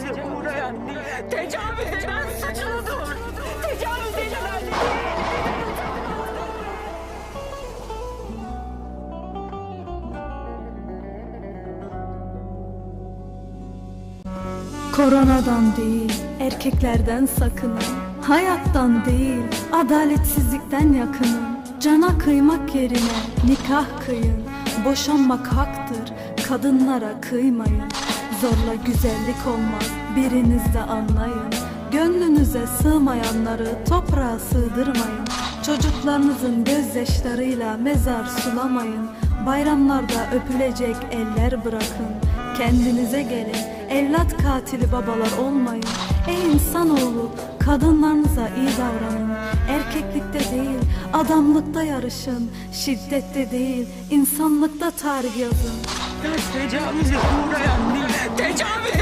uğrayan değil. Tecavüz eden suçludur. Tecavüz değil. Koronadan değil, erkeklerden sakının. Hayattan değil, adaletsizlikten yakının. Cana kıymak yerine nikah kıyın. Boşanmak haktır, kadınlara kıymayın. Zorla güzellik olmaz, biriniz de anlayın. Gönlünüze sığmayanları toprağa sığdırmayın. Çocuklarınızın gözyaşlarıyla mezar sulamayın. Bayramlarda öpülecek eller bırakın. Kendinize gelin. Evlat katili babalar olmayın. Ey insanoğlu, kadınlarınıza iyi davranın. Erkeklikte değil, adamlıkta yarışın. Şiddette değil, insanlıkta tarih yazın. Tecavüze uğrayan değil. Tecavüz eden suçludur.